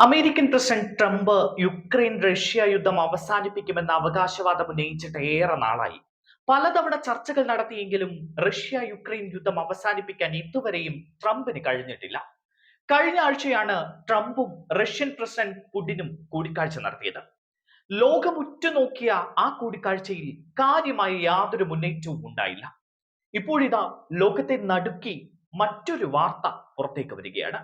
American president Trump Ukraine Russia യുദ്ധം അവസാനിപ്പിക്കുമെന്ന അവകാശവാദം ഉന്നയിച്ചിട്ട് ഏറെ നാളായി. പലതവണ ചർച്ചകൾ നടത്തിയെങ്കിലും റഷ്യ യുക്രൈൻ യുദ്ധം അവസാനിപ്പിക്കാൻ ഇതുവരെയും ട്രംപിന് കഴിഞ്ഞിട്ടില്ല. കഴിഞ്ഞ ആഴ്ചയാണ് ട്രംപും റഷ്യൻ പ്രസിഡന്റ് പുടിനും കൂടിക്കാഴ്ച നടത്തിയത്. ലോകം ഉറ്റുനോക്കിയ ആ കൂടിക്കാഴ്ചയിൽ കാര്യമായ യാതൊരു മുന്നേറ്റവും ഉണ്ടായില്ല. ഇപ്പോഴിതാ ലോകത്തെ നടുക്കി മറ്റൊരു വാർത്ത പുറത്തേക്ക് വരികയാണ്.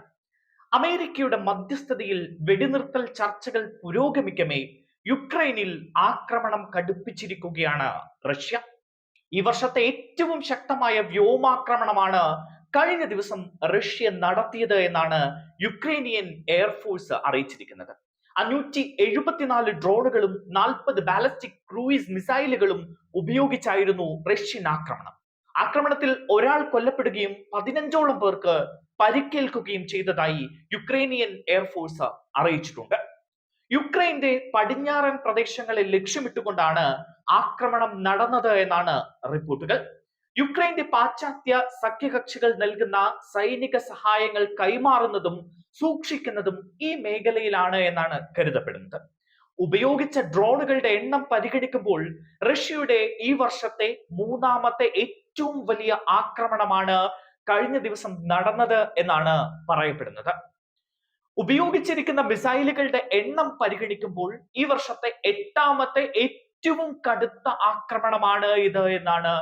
അമേരിക്കയുടെ മധ്യസ്ഥതയിൽ വെടിനിർത്തൽ ചർച്ചകൾ പുരോഗമിക്കമേ യുക്രൈനിൽ ആക്രമണം കടുപ്പിച്ചിരിക്കുകയാണ് റഷ്യ. ഈ വർഷത്തെ ഏറ്റവും ശക്തമായ വ്യോമാക്രമണമാണ് കഴിഞ്ഞ ദിവസം റഷ്യ നടത്തിയത് എന്നാണ് യുക്രൈനിയൻ എയർഫോഴ്സ് അറിയിച്ചിരിക്കുന്നത്. അഞ്ഞൂറ്റി എഴുപത്തിനാല് ഡ്രോണുകളും നാൽപ്പത് ബാലസ്റ്റിക് ക്രൂയിസ് മിസൈലുകളും ഉപയോഗിച്ചായിരുന്നു റഷ്യൻ ആക്രമണം. ആക്രമണത്തിൽ ഒരാൾ കൊല്ലപ്പെടുകയും പതിനഞ്ചോളം പേർക്ക് പരിക്കേൽക്കുകയും ചെയ്തതായി യുക്രൈനിയൻ എയർഫോഴ്സ് അറിയിച്ചിട്ടുണ്ട്. യുക്രൈന്റെ പടിഞ്ഞാറൻ പ്രദേശങ്ങളെ ലക്ഷ്യമിട്ടുകൊണ്ടാണ് ആക്രമണം നടന്നത് എന്നാണ് റിപ്പോർട്ടുകൾ. യുക്രൈന്റെ പാശ്ചാത്യ സഖ്യകക്ഷികൾ നൽകുന്ന സൈനിക സഹായങ്ങൾ കൈമാറുന്നതും സൂക്ഷിക്കുന്നതും ഈ മേഖലയിലാണ് എന്നാണ് കരുതപ്പെടുന്നത്. ഉപയോഗിച്ച ഡ്രോണുകളുടെ എണ്ണം പരിഗണിക്കുമ്പോൾ റഷ്യയുടെ ഈ വർഷത്തെ മൂന്നാമത്തെ ഏറ്റവും വലിയ ആക്രമണമാണ് കഴിഞ്ഞ ദിവസം നടന്നത് എന്നാണ് പറയപ്പെടുന്നത്. ഉപയോഗിച്ചിരിക്കുന്ന മിസൈലുകളുടെ എണ്ണം പരിഗണിക്കുമ്പോൾ ഈ വർഷത്തെ എട്ടാമത്തെ ഏറ്റവും കടുത്ത ആക്രമണമാണ് ഇത് എന്നാണ്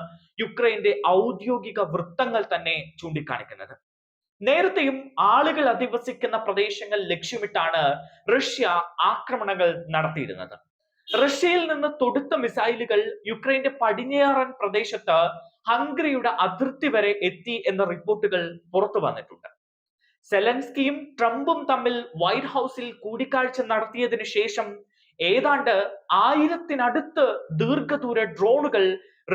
യുക്രൈന്റെ ഔദ്യോഗിക വൃത്തങ്ങൾ തന്നെ ചൂണ്ടിക്കാണിക്കുന്നത്. നേരത്തെയും ആളുകൾ അധിവസിക്കുന്ന പ്രദേശങ്ങൾ ലക്ഷ്യമിട്ടാണ് റഷ്യ ആക്രമണങ്ങൾ നടത്തിയിരുന്നത്. റഷ്യയിൽ നിന്ന് തൊടുത്ത മിസൈലുകൾ യുക്രൈന്റെ പടിഞ്ഞാറൻ പ്രദേശത്ത് ഹംഗറിയുടെ അതിർത്തി വരെ എത്തി എന്ന റിപ്പോർട്ടുകൾ പുറത്തു വന്നിട്ടുണ്ട്. സെലൻസ്കിയും ട്രംപും തമ്മിൽ വൈറ്റ് ഹൗസിൽ കൂടിക്കാഴ്ച നടത്തിയതിനു ശേഷം ഏതാണ്ട് ആയിരത്തിനടുത്ത് ദീർഘദൂര ഡ്രോണുകൾ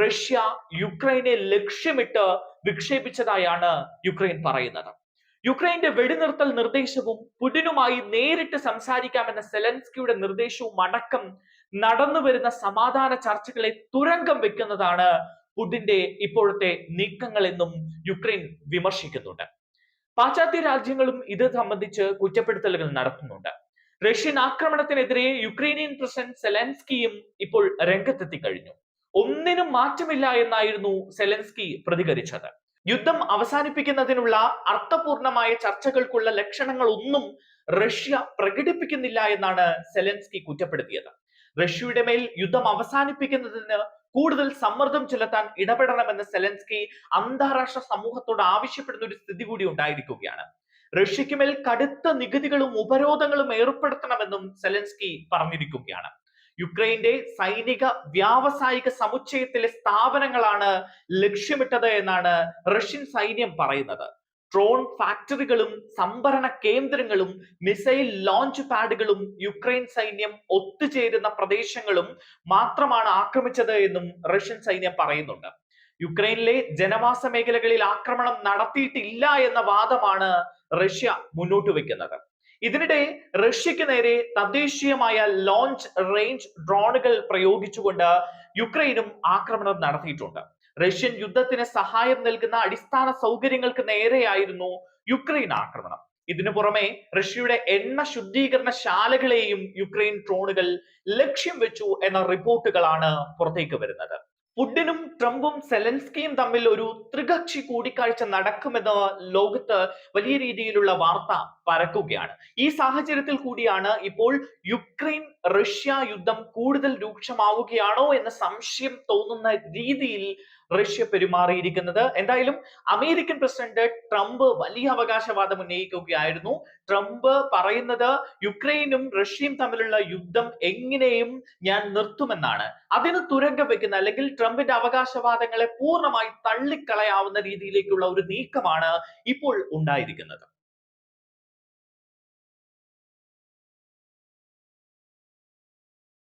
റഷ്യ യുക്രൈനെ ലക്ഷ്യമിട്ട് വിക്ഷേപിച്ചതായാണ് യുക്രൈൻ പറയുന്നത്. യുക്രൈന്റെ വെടിനിർത്തൽ നിർദ്ദേശവും പുടിനുമായി നേരിട്ട് സംസാരിക്കാമെന്ന സെലൻസ്കിയുടെ നിർദ്ദേശവും അടക്കം നടന്നു വരുന്ന സമാധാന ചർച്ചകളെ തുരങ്കം വെക്കുന്നതാണ് പുടിന്റെ ഇപ്പോഴത്തെ നീക്കങ്ങൾ എന്നും യുക്രൈൻ വിമർശിക്കുന്നുണ്ട്. പാശ്ചാത്യ രാജ്യങ്ങളും ഇത് സംബന്ധിച്ച് കുറ്റപ്പെടുത്തലുകൾ നടത്തുന്നുണ്ട്. റഷ്യൻ ആക്രമണത്തിനെതിരെ യുക്രൈനിയൻ പ്രസിഡന്റ് സെലൻസ്കിയും ഇപ്പോൾ രംഗത്തെത്തി കഴിഞ്ഞു. ഒന്നിനും മാറ്റമില്ല എന്നായിരുന്നു സെലൻസ്കി പ്രതികരിച്ചത്. യുദ്ധം അവസാനിപ്പിക്കുന്നതിനുള്ള അർത്ഥപൂർണമായ ചർച്ചകൾക്കുള്ള ലക്ഷണങ്ങൾ ഒന്നും റഷ്യ പ്രകടിപ്പിക്കുന്നില്ല എന്നാണ് സെലൻസ്കി കുറ്റപ്പെടുത്തിയത്. റഷ്യയുടെ മേൽ യുദ്ധം അവസാനിപ്പിക്കുന്നതിന് കൂടുതൽ സമ്മർദ്ദം ചെലുത്താൻ ഇടപെടണമെന്ന് സെലൻസ്കി അന്താരാഷ്ട്ര സമൂഹത്തോട് ആവശ്യപ്പെടുന്ന ഒരു സ്ഥിതി കൂടി ഉണ്ടായിരിക്കുകയാണ്. റഷ്യയ്ക്ക് മേൽ കടുത്ത നികുതികളും ഉപരോധങ്ങളും ഏർപ്പെടുത്തണമെന്നും സെലൻസ്കി പറഞ്ഞിരിക്കുകയാണ്. യുക്രൈന്റെ സൈനിക വ്യാവസായിക സമുച്ചയത്തിലെ സ്ഥാപനങ്ങളാണ് ലക്ഷ്യമിട്ടത് എന്നാണ് റഷ്യൻ സൈന്യം പറയുന്നത്. ഡ്രോൺ ഫാക്ടറികളും സംഭരണ കേന്ദ്രങ്ങളും മിസൈൽ ലോഞ്ച് പാഡുകളും യുക്രൈൻ സൈന്യം ഒത്തുചേരുന്ന പ്രദേശങ്ങളും മാത്രമാണ് ആക്രമിച്ചത് എന്നും റഷ്യൻ സൈന്യം പറയുന്നുണ്ട്. യുക്രൈനിലെ ജനവാസ മേഖലകളിൽ ആക്രമണം നടത്തിയിട്ടില്ല എന്ന വാദമാണ് റഷ്യ മുന്നോട്ട് വെക്കുന്നത്. ഇതിനിടെ റഷ്യക്ക് നേരെ തദ്ദേശീയമായ ലോഞ്ച് റേഞ്ച് ഡ്രോണുകൾ പ്രയോഗിച്ചുകൊണ്ട് യുക്രൈനും ആക്രമണം നടത്തിയിട്ടുണ്ട്. റഷ്യൻ യുദ്ധത്തിന് സഹായം നൽകുന്ന അടിസ്ഥാന സൗകര്യങ്ങൾക്ക് നേരെയായിരുന്നു യുക്രൈൻ ആക്രമണം. ഇതിനു പുറമെ റഷ്യയുടെ എണ്ണ ശുദ്ധീകരണ ശാലകളെയും യുക്രൈൻ ഡ്രോണുകൾ ലക്ഷ്യം വെച്ചു എന്ന റിപ്പോർട്ടുകളാണ് പുറത്തേക്ക് വരുന്നത്. പുടിനും ട്രംപും സെലൻസ്കിയും തമ്മിൽ ഒരു ത്രികക്ഷി കൂടിക്കാഴ്ച നടക്കുമെന്ന് ലോകത്ത് വലിയ രീതിയിലുള്ള വാർത്ത പരക്കുകയാണ്. ഈ സാഹചര്യത്തിൽ കൂടിയാണ് ഇപ്പോൾ യുക്രൈൻ റഷ്യ യുദ്ധം കൂടുതൽ രൂക്ഷമാവുകയാണോ എന്ന സംശയം തോന്നുന്ന രീതിയിൽ റഷ്യ പെരുമാറിയിരിക്കുന്നത്. എന്തായാലും അമേരിക്കൻ പ്രസിഡന്റ് ട്രംപ് വലിയ അവകാശവാദം ഉന്നയിക്കുകയായിരുന്നു. ട്രംപ് പറയുന്നത് യുക്രൈനും റഷ്യയും തമ്മിലുള്ള യുദ്ധം എങ്ങനെയും ഞാൻ നിർത്തുമെന്നാണ്. അതിന് തുരങ്കം വെക്കുന്ന അല്ലെങ്കിൽ ട്രംപിന്റെ അവകാശവാദങ്ങളെ പൂർണമായി തള്ളിക്കളയാവുന്ന രീതിയിലേക്കുള്ള ഒരു നീക്കമാണ് ഇപ്പോൾ ഉണ്ടായിരിക്കുന്നത്.